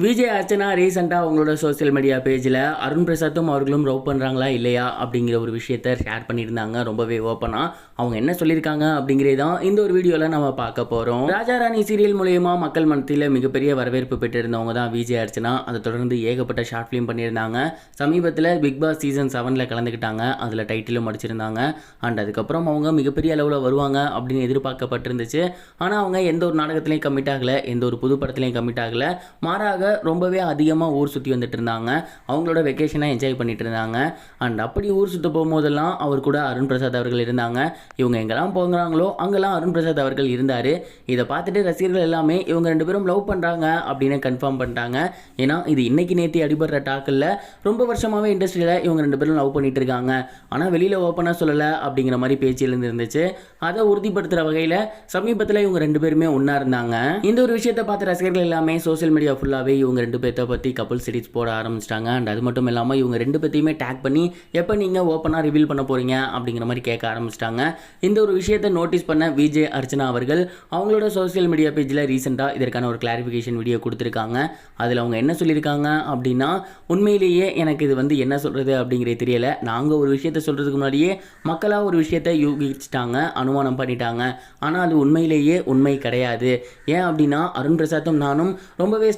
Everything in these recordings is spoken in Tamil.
விஜய் அர்ச்சனா ரீசெண்டாக அவங்களோட சோஷியல் மீடியா பேஜில் அருண் பிரசாத்தும் அவர்களும் லவ் பண்ணுறாங்களா இல்லையா அப்படிங்கிற ஒரு விஷயத்த ஷேர் பண்ணியிருந்தாங்க. ரொம்பவே ஓப்பனாக அவங்க என்ன சொல்லியிருக்காங்க அப்படிங்கிறது தான் இந்த ஒரு வீடியோவில் நம்ம பார்க்க போகிறோம் ராஜா ராணி சீரியல் மூலயமா மக்கள் மனத்தில் மிகப்பெரிய வரவேற்பு பெற்றிருந்தவங்க தான் விஜய் அர்ச்சனா. அதை தொடர்ந்து ஏகப்பட்ட ஷார்ட் ஃபிலிம் பண்ணியிருந்தாங்க. சமீபத்தில் பிக் பாஸ் சீசன் செவனில் கலந்துக்கிட்டாங்க. அதில் டைட்டிலும் அடிச்சிருந்தாங்க. அண்ட் அதுக்கப்புறம் அவங்க மிகப்பெரிய அளவில் வருவாங்க அப்படின்னு எதிர்பார்க்கப்பட்டிருந்துச்சு. ஆனால் அவங்க எந்த ஒரு நாடகத்திலையும் கமிட் ஆகலை. எந்த ஒரு புது படத்துலையும் கமிட் ஆகலை. மாறாக ரொம்பவே அதிகமாக ஊர் சுற்றி வந்துட்டு இருந்தாங்க. அவங்களோட வெக்கேஷனை என்ஜாய் பண்ணிட்டு இருந்தாங்க. அண்ட் அப்படி ஊர் சுற்ற போகும்போதெல்லாம் அவர் கூட அருண் பிரசாத் அவர்கள் இருந்தாங்க. இவங்க எங்கெல்லாம் போகிறாங்களோ அங்கெல்லாம் அருண் பிரசாத் அவர்கள் இருந்தார். இதை பார்த்துட்டு ரசிகர்கள் எல்லாமே இவங்க ரெண்டு பேரும் லவ் பண்ணுறாங்க அப்படின்னு கன்ஃபார்ம் பண்ணிட்டாங்க. ஏன்னா இது இன்னைக்கு நேற்று அடிபடுற டாக்கில் ரொம்ப வருஷமாகவே இண்டஸ்ட்ரியில் இவங்க ரெண்டு பேரும் லவ் பண்ணிட்டு இருக்காங்க. ஆனால் வெளியில் ஓப்பனாக சொல்லலை அப்படிங்கிற மாதிரி பேச்சு இருந்துச்சு அதை உறுதிப்படுத்துகிற வகையில் சமீபத்தில் இவங்க ரெண்டு பேருமே ஒன்றா இருந்தாங்க. இந்த ஒரு விஷயத்தை பார்த்து ரசிகர்கள் எல்லாமே சோஷியல் மீடியா ஃபுல்லாகவே இவங்க ரெண்டு பேர்த்த பற்றி கப்பல் சீரிஸ் போட ஆரம்பிச்சிட்டாங்க. அண்ட் அது மட்டும் இல்லாமல் இவங்க ரெண்டு பேர்த்தையுமே டேக் பண்ணி எப்போ நீங்கள் ஓப்பனாக ரிவீல் பண்ண போகிறீங்க அப்படிங்கிற மாதிரி கேட்க ஆரம்பிச்சிட்டாங்க. இந்த ஒரு விஷயத்தை நோட்டீஸ் பண்ண விஜய் அர்ச்சனா அவர்கள் அவங்களோட சோஷியல் மீடியா பேஜில் ரீசெண்டாக இதற்கான ஒரு கிளாரிஃபிகேஷன் வீடியோ கொடுத்துருக்காங்க. அதில் அவங்க என்ன சொல்லியிருக்காங்க அப்படின்னா உண்மையிலேயே எனக்கு இது வந்து என்ன சொல்கிறது அப்படிங்கிறது தெரியல. நாங்கள் ஒரு விஷயத்த சொல்கிறதுக்கு முன்னாடியே மக்களாக ஒரு விஷயத்தை யூகிச்சிட்டாங்க அனுமானம் பண்ணிட்டாங்க. ஆனால் அது உண்மையிலேயே உண்மை கிடையாது. ஏன் அப்படின்னா அருண் பிரசாத்தும் நானும் ரொம்பவே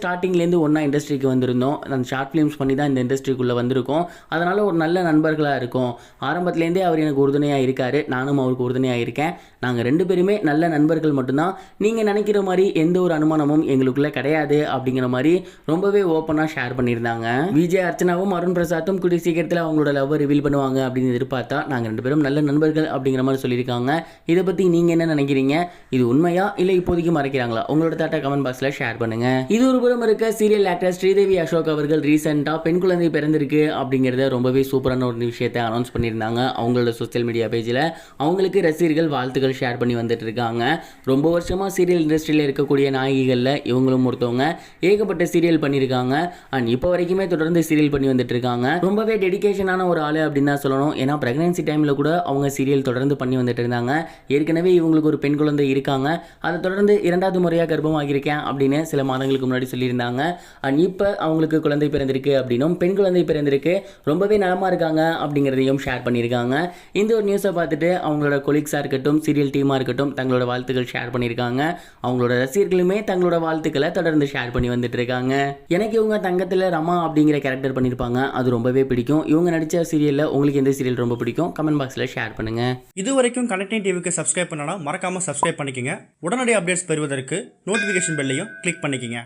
ஸ்கூல்லேருந்து ஒன்றா இண்டஸ்ட்ரிக்கு வந்திருந்தோம். அந்த ஷார்ட் ஃபிலிம்ஸ் பண்ணி தான் இந்த இண்டஸ்ட்ரிக்குள்ளே வந்திருக்கோம். அதனால் ஒரு நல்ல நண்பர்களாக இருக்கும். ஆரம்பத்துலேருந்தே அவர் எனக்கு உறுதுணையாக இருக்கார். நானும் அவருக்கு உறுதுணையாக இருக்கேன். நாங்கள் ரெண்டு பேருமே நல்ல நண்பர்கள் மட்டும்தான். நீங்கள் நினைக்கிற மாதிரி எந்த ஒரு அனுமானமும் எங்களுக்குள்ளே கிடையாது அப்படிங்கிற மாதிரி ரொம்பவே ஓப்பனாக ஷேர் பண்ணியிருந்தாங்க. விஜய் அர்ச்சனாவும் அருண் பிரசாத்தும் கூடிய சீக்கிரத்தில் அவங்களோட லவ் ரிவீல் பண்ணுவாங்க அப்படின்னு எதிர்பார்த்தா நாங்கள் ரெண்டு பேரும் நல்ல நண்பர்கள் அப்படிங்கிற மாதிரி சொல்லியிருக்காங்க. இதை பற்றி நீங்கள் என்ன நினைக்கிறீங்க? இது உண்மையா? இல்லை இப்போதைக்கு மறைக்கிறாங்களா? உங்களோட தாட்டா கமெண்ட் பாக்ஸில் ஷேர் பண்ணுங்க. இது ஒரு புறம் இருக்க சீரியல் ஆக்டர் ஸ்ரீதேவி அசோக் அவர்கள் ரீசெண்டாக பெண் குழந்தை பிறந்திருக்கு அப்படிங்கிறத ரொம்பவே சூப்பரான ஒரு விஷயத்தை அனௌன்ஸ் பண்ணியிருந்தாங்க. அவங்களோட சோஷியல் மீடியா பேஜில் அவங்களுக்கு ரசிகர்கள் வாழ்த்துக்கள் ஷேர் பண்ணி வந்துட்டு இருக்காங்க. ரொம்ப வருஷமாக சீரியல் இண்டஸ்ட்ரியில் இருக்கக்கூடிய நாயகிகளில் இவங்களும் ஒருத்தவங்க. ஏகப்பட்ட சீரியல் பண்ணியிருக்காங்க. அண்ட் இப்போ வரைக்குமே தொடர்ந்து சீரியல் பண்ணி வந்துட்டு இருக்காங்க. ரொம்பவே டெடிகேஷனான ஒரு ஆள் அப்படின்னு தான் சொல்லணும். ஏன்னா ப்ரெக்னன்சி டைமில் கூட அவங்க சீரியல் தொடர்ந்து பண்ணி வந்துட்டு இருந்தாங்க. ஏற்கனவே இவங்களுக்கு ஒரு பெண் குழந்தை இருக்காங்க. அதை தொடர்ந்து இரண்டாவது முறையாக கர்ப்பமாகியிருக்கேன் அப்படின்னு சில மாதங்களுக்கு முன்னாடி சொல்லியிருந்தாங்க. அண்ட் இப்போ அவங்களுக்கு குழந்தை பிறந்திருக்கு அப்படின்னும் பெண் குழந்தை பிறந்திருக்கு. ரொம்பவே நலமாக இருக்காங்க அப்படிங்கிறதையும் ஷேர் பண்ணியிருக்காங்க. இந்த ஒரு நியூஸை பார்த்துட்டு அவங்களோட கொலீக்ஸாக இருக்கட்டும் சீரியல் டீமாக இருக்கட்டும் தங்களோட வாழ்த்துக்கள் ஷேர் பண்ணியிருக்காங்க. அவங்களோட ரசிகர்களுமே தங்களோட வாழ்த்துக்களை தொடர்ந்து ஷேர் பண்ணி வந்துட்டு இருக்காங்க எனக்கு இவங்க தங்கத்தில் ரமா அப்படிங்கிற கேரக்டர் பண்ணியிருப்பாங்க. அது ரொம்பவே பிடிக்கும். இவங்க நடித்த சீரியலில் உங்களுக்கு எந்த சீரியல் ரொம்ப பிடிக்கும்? கமெண்ட் பாக்ஸில் ஷேர் பண்ணுங்கள் இது வரைக்கும் கனெக்டிங் டிவிக்கு சப்ஸ்கிரைப் பண்ணனா மறக்காம சப்ஸ்கிரைப் பண்ணிக்கங்க. உடனடி அப்டேட்ஸ் பெறுவதற்கு நோட்டிஃபிகேஷன் பெல்லையும் கிளிக் பண்ணிக்கங்க.